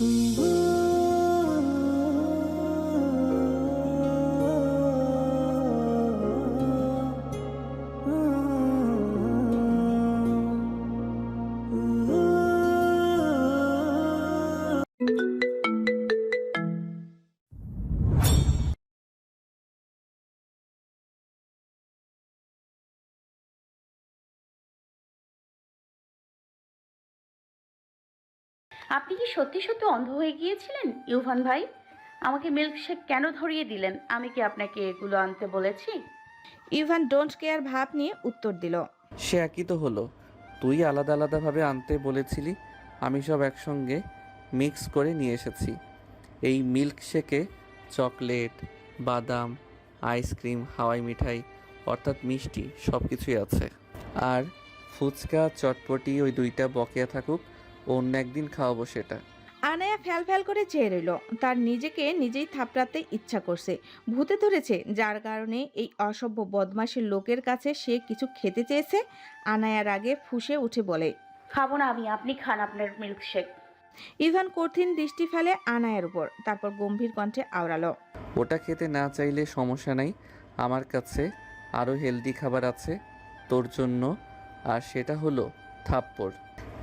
Mm-hmm. আপনি কি সত্যি সত্যি অন্ধ হয়ে গিয়েছিলেন ইউভান ভাই? আমাকে মিল্কশেক কেন ধরিয়ে দিলেন? আমি কি আপনাকে এগুলো আনতে বলেছি? ইভান ডোন্ট কেয়ার ভাব নিয়ে উত্তর দিল। সে একই তো হলো। তুই আলাদা আলাদাভাবে আনতে বলেছিলি আমি সব একসঙ্গে মিক্স করে নিয়ে এসেছি। এই মিল্কশেকে চকলেট বাদাম আইসক্রিম হাওয়াই মিঠাই অর্থাৎ মিষ্টি সব কিছুই আছে। আর ফুচকা চটপটি ওই দুইটা বকেয়া থাকুক অন্য একদিন খাওয়াবো সেটা। আনায়া ফ্যাল ফ্যাল করে চেয়ে রইল। তার নিজেকে নিজেই থাপড়াতে ইচ্ছা করছে। ভূতে ধরেছে যার কারণে এই অসভ্য বদমাশের লোকের কাছে সে কিছু খেতে চেয়েছে। আনায়ার আগে ফুসে উঠে বলে খাব না আমি আপনি খান আপনার মিল্কশেক ইভান কঠিন দৃষ্টি ফেলে আনায়ার উপর তারপর গম্ভীর কণ্ঠে আওড়ালো ওটা খেতে না চাইলে সমস্যা নাই। আমার কাছে আরও হেলদি খাবার আছে। তোর জন্য আর সেটা হলো থাপ্পড়।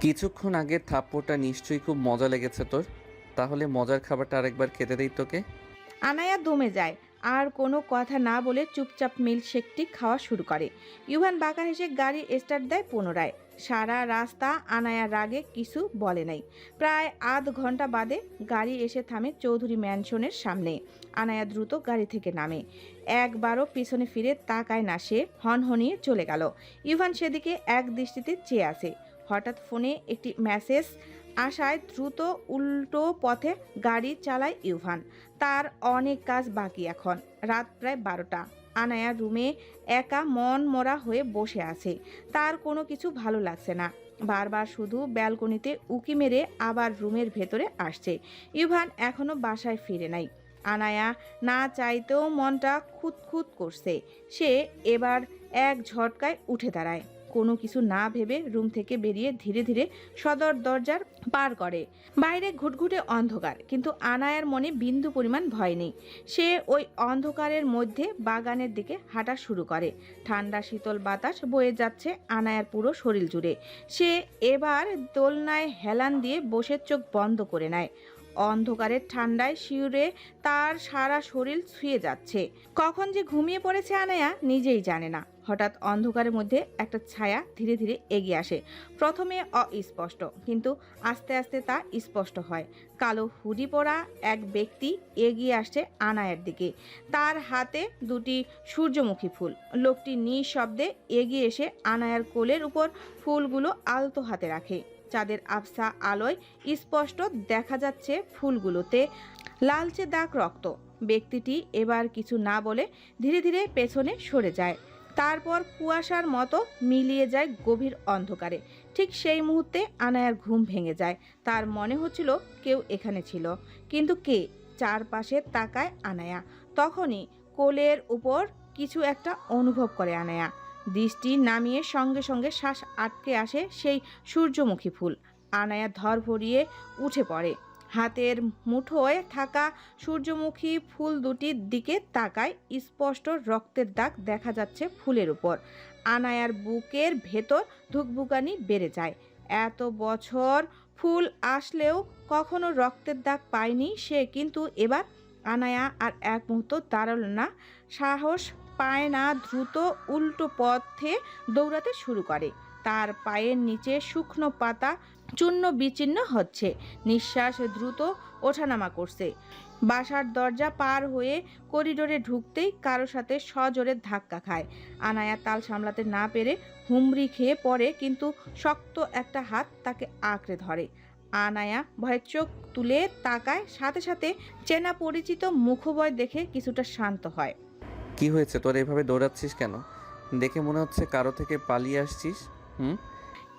কিছুক্ষণ আগে থাপ্পড়টা নিশ্চয়ই খুব মজা লেগেছে তোর। তাহলে মজার খাবারটা আরেকবার খেতে দেই তোকে। আনায়া দমে যায়। আর কোনো কথা না বলে চুপচাপ মিল্কশেকটি খাওয়া শুরু করে। ইউভান বাঁকা হেসে গাড়ি স্টার্ট দেয় পুনরায়। সারা রাস্তা আনায়া রাগে কিছু বলে নাই। প্রায় আধ ঘণ্টা বাদে গাড়ি এসে থামে চৌধুরী ম্যানশনের সামনে। আনায়া দ্রুত গাড়ি থেকে নামে। একবারও পিছনে ফিরে তাকায় না সে, হনহনিয়ে চলে গেল। ইভান সেদিকে এক দৃষ্টিতে চেয়ে আছে। হঠাৎ ফোনে একটি মেসেজ আসায় দ্রুত উল্টো পথে গাড়ি চালায় ইউভান তার অনেক কাজ বাকি এখন। রাত প্রায় বারোটা। আনায়া রুমে একা মন মরা হয়ে বসে আছে। তার কোনো কিছু ভালো লাগছে না। বারবার শুধু ব্যালকনিতে উকি মেরে আবার রুমের ভেতরে আসছে। ইভান এখনও বাসায় ফিরে নাই। আনায়া না চাইতেও মনটা খুঁতখুত করছে। সে এবার এক ঝটকায় উঠে দাঁড়ায়। কোনো কিছু না ভেবে রুম থেকে বেরিয়ে ধীরে ধীরে সদর দরজার পার করে। বাইরে ঘুটঘুটে অন্ধকার, কিন্তু আনায়ার মনে বিন্দু পরিমাণ ভয় নেই। সে ওই অন্ধকারের মধ্যে বাগানের দিকে হাঁটা শুরু করে। ঠান্ডা শীতল বাতাস বয়ে যাচ্ছে আনায়ার পুরো শরীর জুড়ে। সে এবার দোলনায় হেলান দিয়ে বসে চোখ বন্ধ করে নেয়। অন্ধকারের ঠান্ডায় শিউরে তার সারা শরীর ছুঁয়ে যাচ্ছে। কখন যে ঘুমিয়ে পড়েছে আনায়া নিজেই জানে না। হঠাৎ অন্ধকারের মধ্যে একটা ছায়া ধীরে ধীরে এগিয়ে আসে। প্রথমে অস্পষ্ট, কিন্তু আস্তে আস্তে তা স্পষ্ট হয়। কালো হুডি পরা এক ব্যক্তি এগিয়ে আসছে আনায়ার দিকে। তার হাতে দুটি সূর্যমুখী ফুল। লোকটি নিঃশব্দে এগিয়ে এসে আনায়ার কোলের উপর ফুলগুলো আলতো হাতে রাখে। চাঁদের আবসা আলোয় স্পষ্ট দেখা যাচ্ছে ফুলগুলোতে লালচে দাগ রক্ত। ব্যক্তিটি এবার কিছু না বলে ধীরে ধীরে পেছনে সরে যায়। তারপর কুয়াশার মতো মিলিয়ে যায় গভীর অন্ধকারে। ঠিক সেই মুহূর্তে আনায়ার ঘুম ভেঙে যায়। তার মনে হচ্ছিল কেউ এখানে ছিল। কিন্তু কে? চারপাশে তাকায় আনায়া। তখনই কোলের উপর কিছু একটা অনুভব করে আনায়া। দৃষ্টি নামিয়ে সঙ্গে সঙ্গে শ্বাস আটকে আসে সেই সূর্যমুখী ফুল। আনায়া ধর ভরিয়ে উঠে পড়ে। হাতের মুঠোয় থাকা সূর্যমুখী ফুল দুটির দিকে তাকায় স্পষ্ট রক্তের দাগ দেখা যাচ্ছে ফুলের উপর। আনায়ার বুকের ভেতর ধুকভুকানি বেড়ে যায়। এত বছর ফুল আসলেও কখনো রক্তের দাগ পায়নি সে, কিন্তু এবার আনায়া আর এক মুহূর্ত দাঁড়াল না। সাহস পায় না দ্রুত উল্টো পথে দৌড়াতে শুরু করে। তার পায়ের নিচে শুকনো পাতা চূর্ণ বিচ্ছিন্ন হচ্ছে। নিঃশ্বাস দ্রুত ওঠানামা করছে। বাসার দরজা পার হয়ে করিডোরে ঢুকতেই কারও সাথে সজোরে ধাক্কা খায়। আনায়া তাল সামলাতে না পেরে হুমড়ি খেয়ে পড়ে, কিন্তু শক্ত একটা হাত তাকে আঁকড়ে ধরে। আনায়া ভয়ের চোখ তুলে তাকায়, সাথে সাথে চেনা পরিচিত মুখবয় দেখে কিছুটা শান্ত হয়। কি হয়েছে? তোর এভাবে দৌড়াচ্ছিস কেন? দেখে মনে হচ্ছে কারও থেকে পালিয়ে আসছিস। হুম?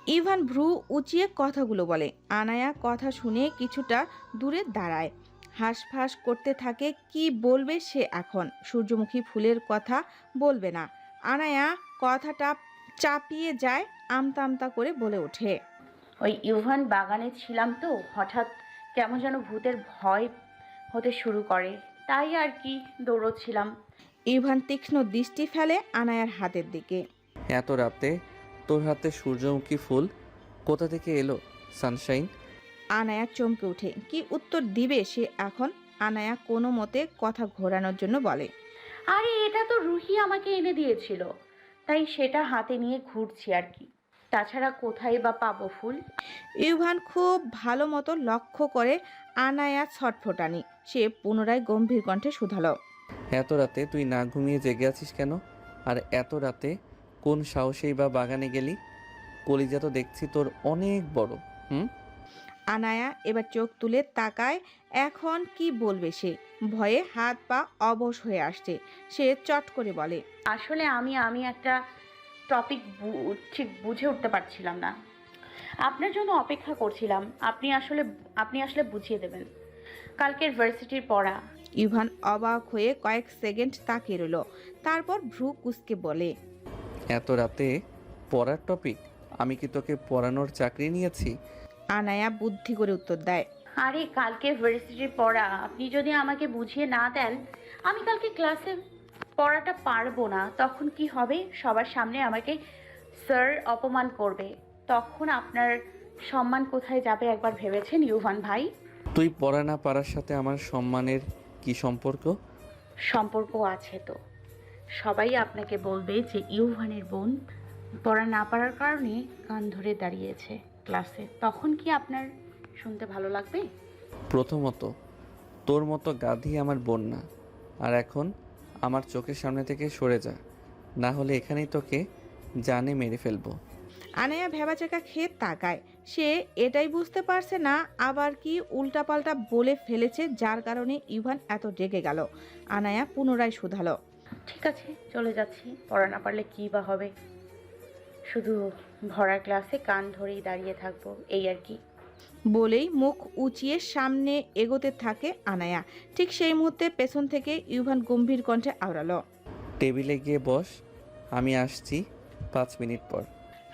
ইভান ভ্রু উঁচিয়ে কথাগুলো বলে। আনায়া কথা শুনে কিছুটা দূরে দাঁড়ায়। হাঁসফাঁস করতে থাকে কি বলবে সে এখন? সূর্যমুখী ফুলের কথা বলবে না। আনায়া কথাটা চাপিয়ে যায় আমতা আমতা করে বলে ওঠে। ওই ইউভান বাগানে ছিলাম তো হঠাৎ কেমন যেন ভূতের ভয় হতে শুরু করে। তাই আর কি দৌড়চ্ছিলাম। ইভান তীক্ষ্ণ দৃষ্টি ফেলে আনায়ার হাতের দিকে। এত রাতে তোর হাতে সূর্যমুখী ফুল কোথা থেকে এলো সানশাইন? আনায়া চমকে ওঠে কি উত্তর দিবে সে এখন? আনায়া কোনো মতে কথা ঘোরানোর জন্য বলে। আরে এটা তো রুহি আমাকে এনে দিয়েছিল। তাই সেটা হাতে নিয়ে ঘুরছি আর কি। তাছাড়া কোথায় বা পাবো ফুল? ইউভান খুব ভালো মতো লক্ষ্য করে আনায়া ছটফটানি। সে পুনরায় গম্ভীর কণ্ঠে শুধালো। এত রাতে তুই না ঘুমিয়ে জেগে আছিস কেন? আর এত রাতে কোন সাহসেই বা বাগানে গেলি? কলিজা তো দেখছি তোর অনেক বড় হুম? আনায়া এবার চোখ তুলে তাকায় এখন কি বলবে সে? ভয়ে হাত পা অবশ হয়ে আসছে। সে চট করে বলে আসলে আমি আমি একটা টপিক ঠিক বুঝে উঠতে পারছিলাম না। আপনার জন্য অপেক্ষা করছিলাম। আপনি আসলে আপনি আসলে বুঝিয়ে দেবেন। কালকের ভার্সিটির পড়া ইভান অবাক হয়ে কয়েক সেকেন্ড তাকিয়ে রইল। তারপর ভ্রু কুসকে বলে এত রাতে পড়ার টপিক আমি কি তোকে পড়ানোর চাকরি নিয়েছি? আনায়া বুদ্ধি করে উত্তর দেয় আরে কালকে ভার্সিটির পড়া। আপনি যদি আমাকে বুঝিয়ে না দেন আমি কালকে ক্লাসে পড়াটা পারব না। তখন কি হবে? সবার সামনে আমাকে স্যার অপমান করবে। তখন আপনার সম্মান কোথায় যাবে একবার ভেবেছেন ইউভান ভাই? তুই পড়া না পারার সাথে আমার সম্মানের কি সম্পর্ক? সম্পর্ক আছে তো। সবাই আপনাকে বলবে যে ইউভানের বোন পড়া না পারার কারণে কান ধরে দাঁড়িয়েছে ক্লাসে। তখন কি আপনার শুনতে ভালো লাগবে? প্রথমত তোর মতো গাধি আমার বোন না। আর এখন আমার চোখের সামনে থেকে সরে যা। না হলে এখানেই তোকে জানে মেরে ফেলব। আনায়া ভেবাচাকা খেয়ে তাকায়। সে এটাই বুঝতে পারছে না আবার কি উল্টাপাল্টা বলে ফেলেছে যার কারণে ইভান এত রেগে গেল। আনায়া পুনরায় শুধালো। ঠিক আছে চলে যাচ্ছি। পড়া না পারলে কী বা হবে? শুধু ভরা ক্লাসে কান ধরেই দাঁড়িয়ে থাকব এই আর কি। বলেই মুখ উঁচিয়ে সামনে এগোতে থাকে আনায়া। ঠিক সেই মুহূর্তে পেছন থেকে ইউভান গম্ভীর কণ্ঠে আওড়ালো। টেবিলে গিয়ে বস আমি আসছি পাঁচ মিনিট পর।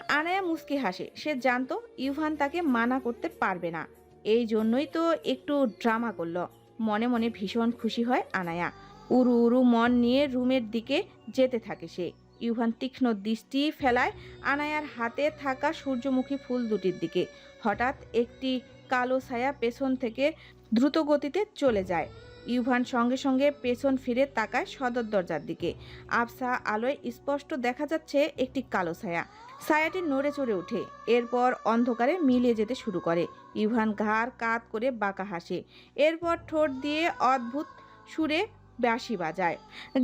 আনায়া মুস্কি হাসে। সে জানতো ইউভান তাকে মানা করতে পারবে না। এই জন্যই তো একটু ড্রামা করল। মনে মনে ভীষণ খুশি হয় আনায়া। উরু উরু মন নিয়ে রুমের দিকে যেতে থাকে সে। ইউভান তীক্ষ্ণ দৃষ্টি ফেলায় আনায়ার হাতে থাকা সূর্যমুখী ফুল দুটির দিকে। হঠাৎ একটি কালো ছায়া পেছন থেকে দ্রুত গতিতে চলে যায়। ইউভান সঙ্গে সঙ্গে পেছন ফিরে তাকায় সদর দরজার দিকে। আবসা আলোয় স্পষ্ট দেখা যাচ্ছে একটি কালো ছায়া। ছায়াটি নড়ে চড়ে ওঠে। এরপর অন্ধকারে মিলিয়ে যেতে শুরু করে। ইভান ঘাড় কাত করে বাঁকা হাসে। এরপর ঠোঁট দিয়ে অদ্ভুত সুরে বাঁশি বাজায়।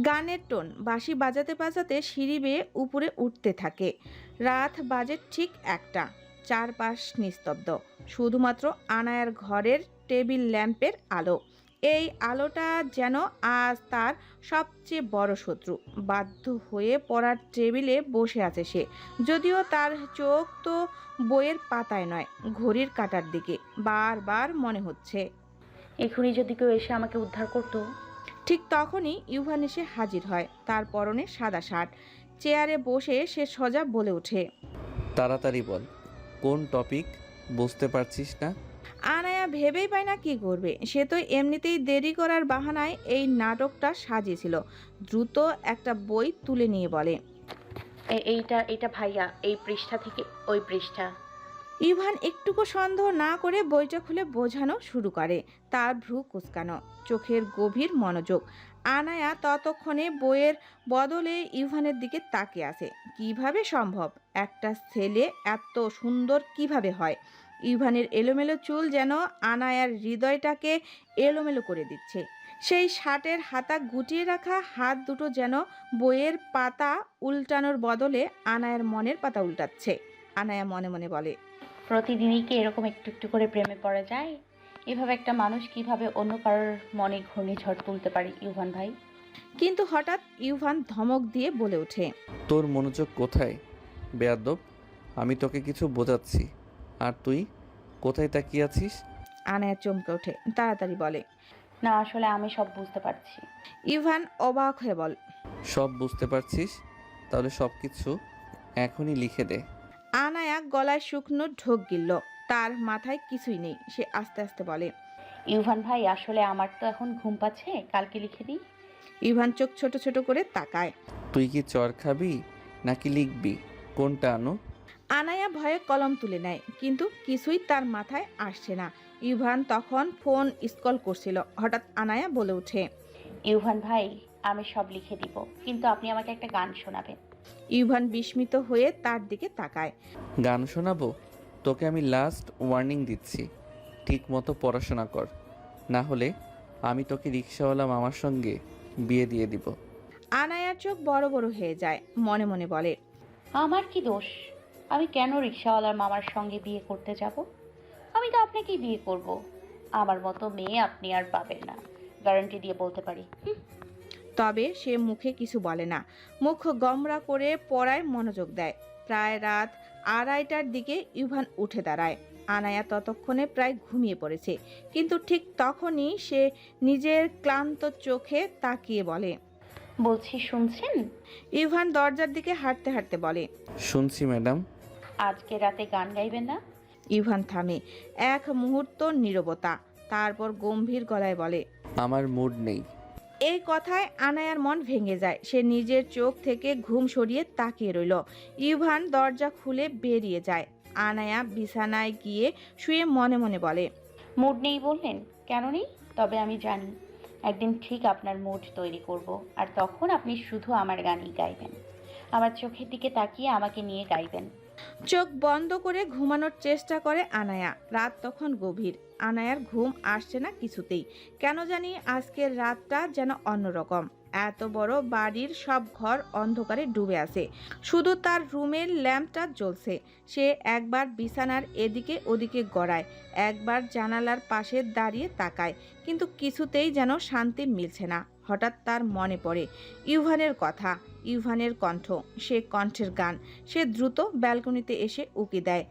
গানের টোন, বাঁশি বাজাতে বাজাতে সিঁড়ি বেয়ে উপরে উঠতে থাকে। রাত বাজে ঠিক একটা। চারপাশ নিস্তব্ধ। শুধুমাত্র আনায়ার ঘরের টেবিল ল্যাম্পের আলো। এই আলোটা যেন আজ তার সবচেয়ে বড় শত্রু। বাধ্য হয়ে পড়ার টেবিলে বসে আছে সে। যদিও তার চোখ তো বইয়ের পাতায় নয় ঘড়ির কাটার দিকে। বারবার মনে হচ্ছে। এখনই যদি কেউ এসে আমাকে উদ্ধার করতো। ঠিক তখনই ইউভান এসে হাজির হয় তার পরনে সাদা শার্ট। চেয়ারে বসে সে সজা বলে ওঠে। তাড়াতাড়ি বল কোন টপিক বুঝতে পারছিস না? আনায়া ভেবেই পায় না কি করবে। সে তো এমনিতেই দেরি করার বাহানায় এই নাটকটা সাজিয়েছিল। দ্রুত একটা বই তুলে নিয়ে বলে। এ- এইটা এইটা ভাইয়া এই পৃষ্ঠা থেকে ওই পৃষ্ঠা। ইভান একটুকু সন্দেহ না করে বইটা খুলে বোঝানো শুরু করে। তার ভ্রু কুচকানো চোখের গভীর মনোযোগ। আনায়া ততক্ষণে বইয়ের বদলে ইভানের দিকে তাকিয়ে আছে। কীভাবে সম্ভব? একটা ছেলে এত সুন্দর কীভাবে হয়? ইভানের এলোমেলো চুল যেন আনায়ার হৃদয়টাকে এলোমেলো করে দিচ্ছে। সেই শার্টের হাতা গুটিয়ে রাখা হাত দুটো যেন বইয়ের পাতা উল্টানোর বদলে আনায়ার মনের পাতা উল্টাচ্ছে আনায়া মনে মনে বলে। প্রতিদিনই কি এরকম একটু একটু করে প্রেমে পড়া যায়? এভাবে একটা মানুষ কীভাবে অন্য কারোর মনে ঘূর্ণিঝড় তুলতে পারে ইউভান ভাই? কিন্তু হঠাৎ ইউভান ধমক দিয়ে বলে ওঠে। তোর মনোযোগ কোথায়? বেয়াদব আমি তোকে কিছু বোঝাচ্ছি। আর তুই? কোথায় তাকিয়ে আছিস? আনায়া চমকে ওঠে তাড়াতাড়ি বলে। না আসলে আমি সব বুঝতে পারছি। ইভান অবাক হয়ে বল। সব বুঝতে পারছিস? তাহলে সব কিছু এখনই লিখে দে। আনায়া গলায় শুকনো ঢোক গিলল। তার মাথায় কিছুই নেই সে আস্তে আস্তে বলে। ইভান ভাই আসলে আমার তো এখন ঘুম পাচ্ছে কালকে লিখে দিই। ইভান চোখ ছোট ছোট করে তাকায়। তুই কি চর খাবি নাকি লিখবি? কোনটা আনো? আনায়া ভয়ে কলম তুলে নেয় কিন্তু কিছুই তার মাথায় আসছে না। ইভান তখন ফোন স্কল করছিল হঠাৎ আনায়া বলে ওঠে ইউভান ভাই আমি সব লিখে দিব কিন্তু আপনি আমাকে একটা গান শোনাবেন। ইভান বিস্মিত হয়ে তার দিকে তাকায়। গান শোনাবো? তোকে আমি লাস্ট ওয়ার্নিং দিচ্ছি। ঠিক মতো পড়াশোনা কর। না হলে আমি তোকে রিক্সাওয়ালা মামার সঙ্গে বিয়ে দিয়ে দিব। আনায়ার চোখ বড় বড় হয়ে যায় মনে মনে বলে আমার কি দোষ? আমি কেন রিক্সাওয়ালার মামার সঙ্গে বিয়ে করতে যাব? আমি তো আপনাকেই বিয়ে করব। আমার মতো মেয়ে আপনি আর পাবেন না। গ্যারান্টি দিয়ে বলতে পারি। তবে সে মুখে কিছু বলে না। মুখ গমরা করে পড়ায় মনোযোগ দেয়। প্রায় রাত আড়াইটার দিকে ইভান উঠে দাঁড়ায়। আনায়া ততক্ষণে প্রায় ঘুমিয়ে পড়েছে। কিন্তু ঠিক তখনই সে নিজের ক্লান্ত চোখে তাকিয়ে বলে বলছি শুনছেন? ইভান দরজার দিকে হাঁটতে হাঁটতে বলে শুনছি ম্যাডাম। আজকে রাতে গান গাইবেন না? ইভান থামে। এক মুহূর্ত নীরবতা। তারপর গম্ভীর গলায় বলে আমার মুড নেই। এই কথায় আনায়ার মন ভেঙে যায়। সে নিজের চোখ থেকে ঘুম সরিয়ে তাকিয়ে রইল। ইভান দরজা খুলে বেরিয়ে যায়। আনায়া বিছানায় গিয়ে শুয়ে মনে মনে বলে মুড নেই বললেন? কেন নেই? তবে আমি জানি। একদিন ঠিক আপনার মুড তৈরি করব। আর তখন আপনি শুধু আমার গানই গাইবেন। আমার চোখের দিকে তাকিয়ে আমাকে নিয়ে গাইবেন। চোখ বন্ধ করে ঘুমানোর চেষ্টা করে আনায়া। রাত তখন গভীর। আনায়ার ঘুম আসছে না কিছুতেই। কেন জানি আজকের রাতটা যেন অন্যরকম। এত বড় বাড়ির সব ঘর অন্ধকারে ডুবে আছে। শুধু তার রুমের ল্যাম্পটা জ্বলছে। সে একবার বিছানার এদিকে ওদিকে গড়ায়। একবার জানালার পাশে দাঁড়িয়ে তাকায়। কিন্তু কিছুতেই যেন শান্তি মিলছে না। হঠাৎ তার মনে পড়ে। ইউভানের কথা, ইউভানের কণ্ঠ, সে কণ্ঠের গান, সে দ্রুত ব্যালকনিতে এসে উকি দেয়।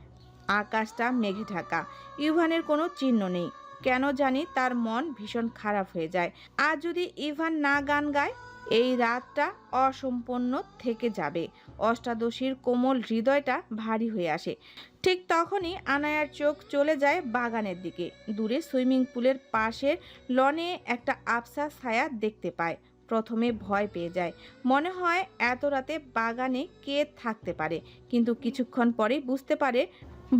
আকাশটা মেঘে ঢাকা। ইউভানের কোনো চিহ্ন নেই। কেন জানি তার মন ভীষণ খারাপ হয়ে যায়। আর যদি ইভান না গান গায়, এই রাতটা অসম্পন্ন থেকে যাবে। অষ্টাদশীর কোমল হৃদয়টা ভারী হয়ে আসে। ঠিক তখনই আনায়ার চোখ চলে যায় বাগানের দিকে। দূরে সুইমিং পুলের পাশের লনে একটা আবসা ছায়া দেখতে পায়। প্রথমে ভয় পেয়ে যায়। মনে হয় এত রাতে বাগানে কে থাকতে পারে। কিন্তু কিছুক্ষণ পরেই বুঝতে পারে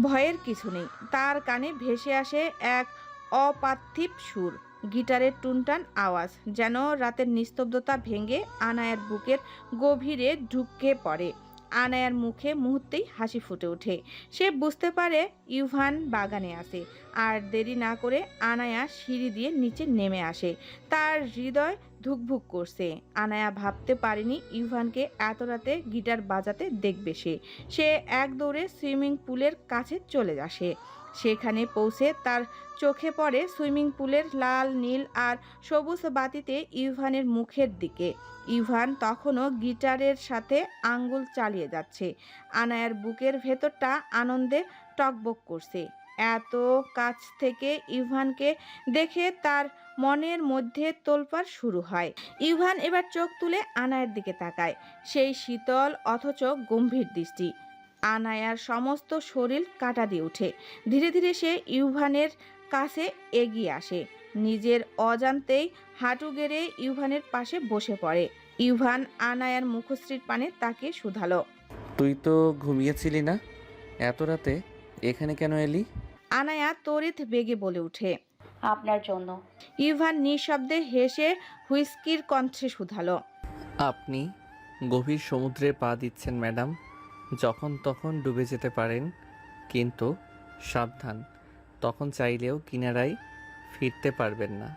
ভয়ের কিছু নেই। তার কানে ভেসে আসে এক অপার্থিব সুর। গিটারের টুনটান আওয়াজ, যেন রাতের নিস্তব্ধতা ভেঙে আনায়ার বুকের গভীরে ঢুকে পড়ে। আনায়ার মুখে মুহূর্তেই হাসি ফুটে ওঠে। সে বুঝতে পারে ইউভান বাগানে আসে আর দেরি না করে আনায়া সিঁড়ি দিয়ে নিচে নেমে আসে। তার হৃদয় ধুকভুক করছে। আনায়া ভাবতে পারেনি ইউভানকে এত রাতে গিটার বাজাতে দেখবে সে। সে এক দৌড়ে সুইমিং পুলের কাছে চলে আসে। সেখানে পৌঁছে তার চোখে পড়ে সুইমিং পুলের লাল, নীল আর সবুজ বাতিতে ইউভানের মুখের দিকে। ইভান তখনও গিটারের সাথে আঙ্গুল চালিয়ে যাচ্ছে। আনায়ার বুকের ভেতরটা আনন্দে টকবক করছে। এত কাছ থেকে ইভানকে দেখে তার মনের মধ্যে তোলপাড় শুরু হয়। ইভান এবার চোখ তুলে আনায়ের দিকে তাকায়। সেই শীতল অথচ গম্ভীর দৃষ্টি। আনায়ার সমস্ত শরীর কাটা দিয়ে ওঠে। ধীরে ধীরে সে ইউভানের কাছে এগিয়ে আসে। নিজের অজান্তেই হাঁটু গেড়ে ইউভানের পাশে বসে পড়ে। ইউভান আনায়ার মুখশ্রীর পানে তাকে শুধালো। তুই তো ঘুমিয়েছিলি না? এত রাতে এখানে কেন এলি? আনায়া তড়িৎ বেগে বলে ওঠে। আপনার জন্য। ইভান নিঃশব্দে হেসে হুইস্কির কণ্ঠে শুধালো। আপনি গভীর সমুদ্রে পা দিচ্ছেন ম্যাডাম। যখন তখন ডুবে যেতে পারেন কিন্তু সাবধান তখন চাইলেও কিনারায় ফিরতে পারবেন না।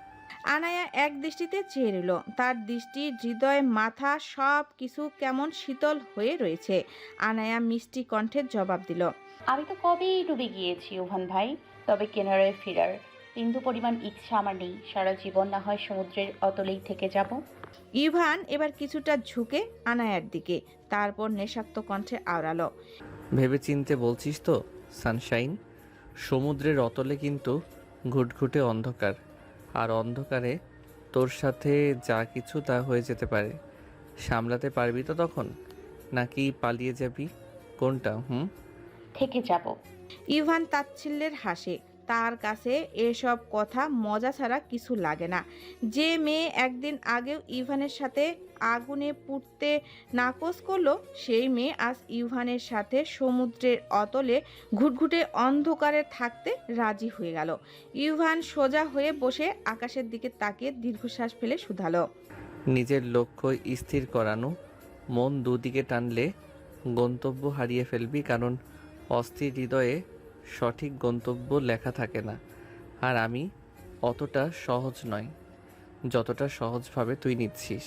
আনায়া এক দৃষ্টিতে চেয়ে রইল তার দৃষ্টি হৃদয় মাথা সব কিছু কেমন শীতল হয়ে রয়েছে। আনায়া মিষ্টি কণ্ঠের জবাব দিল আমি তো কবেই ডুবে গিয়েছি ওভান ভাই তবে কেনারায় ফেরার। বিন্দু পরিমাণ ইচ্ছা আমার নেই সারা জীবন না হয় সমুদ্রের অতলেই থেকে যাব। ইভান এবার কিছুটা ঝুঁকে আনায়ার দিকে তারপর নেশাক্ত কণ্ঠে আওড়ালো। ভেবে চিনতে বলছিস তো সানশাইন সমুদ্রের অতলে কিন্তু ঘুটঘুটে অন্ধকার আর অন্ধকারে তোর সাথে যা কিছু তা হয়ে যেতে পারে। সামলাতে পারবি তো তখন? নাকি পালিয়ে যাবি? কোনটা হুম? থেকে যাব। ইভান তাচ্ছিল্যের হাসে তার কাছে এসব কথা মজা ছাড়া কিছু লাগে না। যে মেয়ে একদিন আগেও ইভানের সাথে আগুনে পুড়তে নাকচ করল, সেই মেয়ে আজ ইভানের সাথে সমুদ্রের অতলে ঘুটঘুটে অন্ধকারে থাকতে রাজি হয়ে গেল। ইভান সোজা হয়ে বসে আকাশের দিকে তাকিয়ে দীর্ঘশ্বাস ফেলে শুধালো। নিজের লক্ষ্য স্থির করানো, মন দুদিকে টানলে গন্তব্য হারিয়ে ফেলবি, কারণ অস্থির হৃদয়ে সঠিক গন্তব্য লেখা থাকে না। আর আমি অতটা সহজ নয় যতটা সহজভাবে তুই নিচ্ছিস।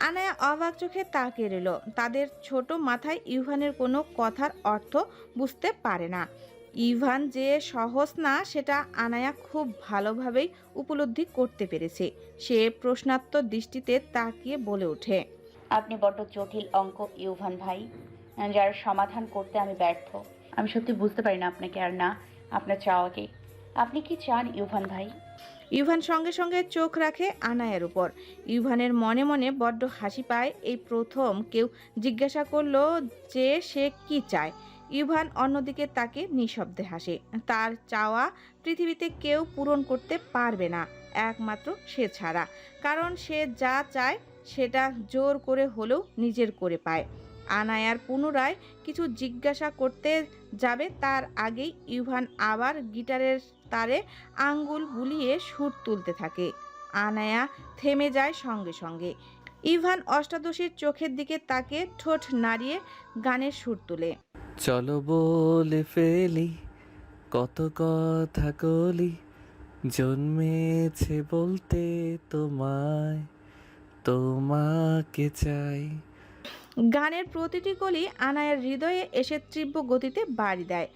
আনায়া অবাক চোখে তাকিয়ে রইল। তাদের ছোট মাথায় ইভানের কোনো কথার অর্থ বুঝতে পারে না। ইভান যে সহজ না সেটা আনায়া খুব ভালোভাবেই উপলব্ধি করতে পেরেছে। সে প্রশ্নাত্মক দৃষ্টিতে তাকিয়ে বলে ওঠে আপনি বড্ড জটিল অঙ্ক ইউভান ভাই যার সমাধান করতে আমি ব্যর্থ। আমি সত্যি বুঝতে পারি না আপনাকে আর না, আপনার চাওয়াকে। আপনি কি চান ইউভান ভাই? ইভান সঙ্গে সঙ্গে চোখ রাখে আনায়ের উপর। ইভানের মনে মনে বড্ড হাসি পায় এই প্রথম কেউ জিজ্ঞাসা করল যে সে কি চায়। ইভান অন্যদিকে তাকে নিঃশব্দে হাসে। তার চাওয়া পৃথিবীতে কেউ পূরণ করতে পারবে না, একমাত্র সে ছাড়া। কারণ সে যা চায় সেটা জোর করে হলেও নিজের করে পায়। আনায়ার পুনরায় কিছু জিজ্ঞাসা করতে যাবে, তার আগেই ইভান আবার গিটারের তারে আঙ্গুল বুলিয়ে সুর তুলতে থাকে। আনায়া থেমে যায় সঙ্গে সঙ্গে। ইভান অষ্টাদশীর চোখের দিকে তাকে ঠোঁট নাড়িয়ে গানের সুর তুলে। চলো বলে ফেলি, কত কথা কলি, জন্মেছে বলতে তোমায়, তোমাকে চাই। গানের প্রতিটি কলি আনায়ার হৃদয়ে এসে তীব্র গতিতে বাড়ি দেয়।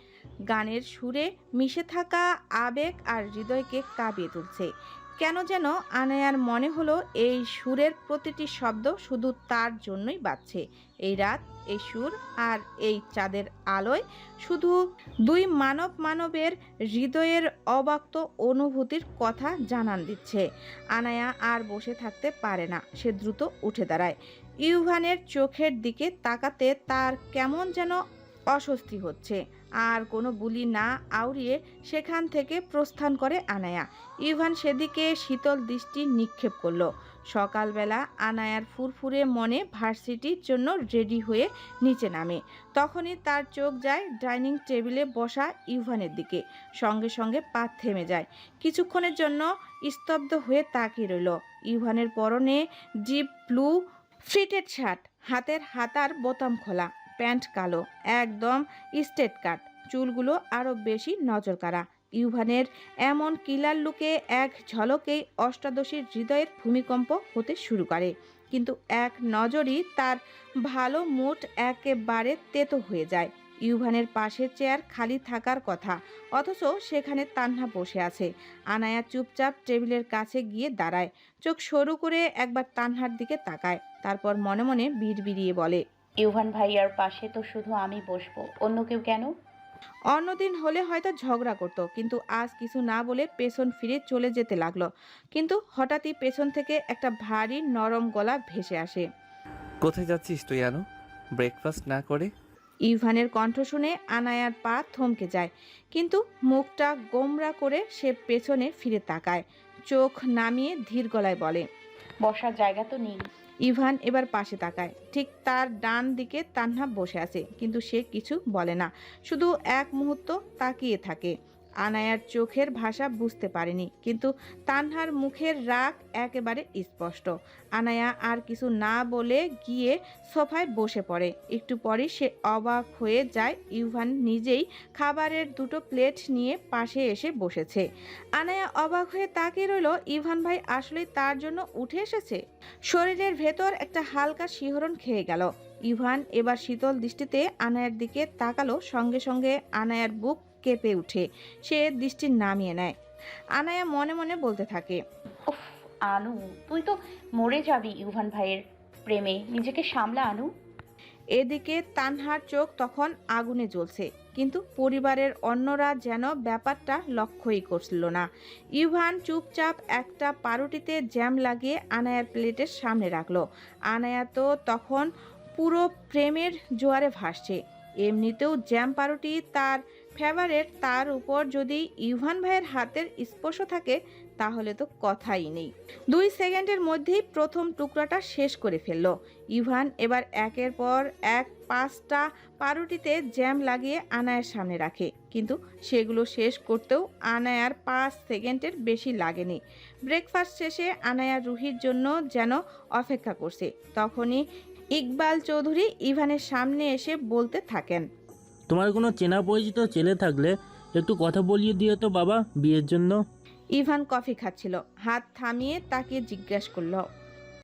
গানের সুরে মিশে থাকা আবেগ আর হৃদয়কে কাঁপিয়ে তুলছে। কেন যেন আনায়ার মনে হলো এই সুরের প্রতিটি শব্দ শুধু তার জন্যই বাজছে। এই রাত, এই সুর আর এই চাঁদের আলোয় শুধু দুই মানব মানবের হৃদয়ের অবাক্ত অনুভূতির কথা জানান দিচ্ছে। আনায়া আর বসে থাকতে পারে না, সে দ্রুত উঠে দাঁড়ায়। ইউভানের চোখের দিকে তাকাতে তার কেমন যেন অস্বস্তি হচ্ছে। আর কোনো বুলি না আউড়িয়ে সেখান থেকে প্রস্থান করে আনায়া। ইভান সেদিকে শীতল দৃষ্টি নিক্ষেপ করল। সকালবেলা আনায়ার ফুরফুরে মনে ভার্সিটির জন্য রেডি হয়ে নিচে নামে। তখনই তার চোখ যায় ডাইনিং টেবিলে বসা ইভানের দিকে। সঙ্গে সঙ্গে পা থেমে যায়। কিছুক্ষণের জন্য স্তব্ধ হয়ে তাকিয়ে রইল। ইভানের পরনে ডিপ ব্লু ফিটেড শার্ট, হাতের হাতার বোতাম খোলা, প্যান্ট কালো, একদম স্টেট কাট। চুলগুলো আরও বেশি নজর কাড়া ইউভানের এমন কিলার লুকে এক ঝলকেই অষ্টাদশীর হৃদয়ের ভূমিকম্প হতে শুরু করে। কিন্তু এক নজরই তার ভালো মুড একেবারে তেতো হয়ে যায়। ইউভানের পাশের চেয়ার খালি থাকার কথা, অথচ সেখানে তান্না বসে আছে। আনায়া চুপচাপ টেবিলের কাছে গিয়ে দাঁড়ায়। চোখ সরু করে একবার তানহার দিকে তাকায়। তারপর মনে মনে বিড়বিড়িয়ে বলে ইউভান ভাইয়ার পাশে তো শুধু আমি বসবো অন্য কেউ কেন? অন্যদিন হলে হয়তো ঝগড়া করতো কিন্তু আজ কিছু না বলে পেছন ফিরে চলে যেতে লাগল। কিন্তু হঠাৎই পেছন থেকে একটা ভারী নরম গলা ভেসে আসে। কোথায় যাচ্ছিস তুই আনো? ব্রেকফাস্ট না করে? ইভানের কণ্ঠ শুনে আনায়ার পা থমকে যায় কিন্তু মুখটা গোমরা করে সে পেছনে ফিরে তাকায় চোখ নামিয়ে ধীর গলায় বলে বসার জায়গা তো নেই। ইভান এবার পাশে তাকায়। ঠিক তার ডান দিকে তান্না বসে আছে, কিন্তু সে কিছু বলে না। শুধু এক মুহূর্ত তাকিয়ে থাকে। আনায়ার চোখের ভাষা বুঝতে পারেনি, কিন্তু তানহার মুখের রাগ একেবারে স্পষ্ট। আনায়া আর কিছু না বলে গিয়ে সোফায় বসে পড়ে। একটু পরে সে অবাক হয়ে যায়, ইভান নিজেই খাবারের দুটো প্লেট নিয়ে পাশে এসে বসেছে। আনায়া অবাক হয়ে তাকিয়ে রইল, ইভান ভাই আসলে তার জন্য উঠে এসেছে? শরীরের ভেতর একটা হালকা শিহরণ খেয়ে গেল। ইভান এবার শীতল দৃষ্টিতে আনায়ার দিকে তাকালো, সঙ্গে সঙ্গে আনায়ার বুক কেঁপে উঠে। সে দৃষ্টি নামিয়ে নেয়। আনায়া মনে মনে বলতে থাকে উফ আনু তুই তো মরে যাবি ইউভান ভাইয়ের প্রেমে। নিজেকে সামলা আনু। এদিকে তানহার চোখ তখন আগুনে জ্বলছে কিন্তু পরিবারের অন্যরা যেন ব্যাপারটা লক্ষ্যই করছিল না। ইভান চুপচাপ একটা পারুটিতে জ্যাম লাগিয়ে আনায়ার প্লেটের সামনে রাখল। আনায়া তো তখন পুরো প্রেমের জোয়ারে ভাসছে। এমনিতেও জ্যাম পারুটি তার ফেভারেট তার উপর যদি ইভান ভাইয়ের হাতের স্পর্শ থাকে, তাহলে তো কথাই নেই। দুই সেকেন্ডের মধ্যেই প্রথম টুকরাটা শেষ করে ফেলল। ইভান এবার একের পর এক পাঁচটা পাউরুটিতে জ্যাম লাগিয়ে আনায়ের সামনে রাখে। কিন্তু সেগুলো শেষ করতেও আনায়ার পাঁচ সেকেন্ডের বেশি লাগেনি। ব্রেকফাস্ট শেষে আনায়া রুহির জন্য যেন অপেক্ষা করছে। তখনই ইকবাল চৌধুরী ইভানের সামনে এসে বলতে থাকেন তোমার কোনো চেনা পরিচিত ছেলে থাকলে একটু কথা বলিয়ে দিও তো বাবা বিয়ের জন্য। ইভান কফি খাচ্ছিল হাত থামিয়ে তাকে জিজ্ঞাসা করল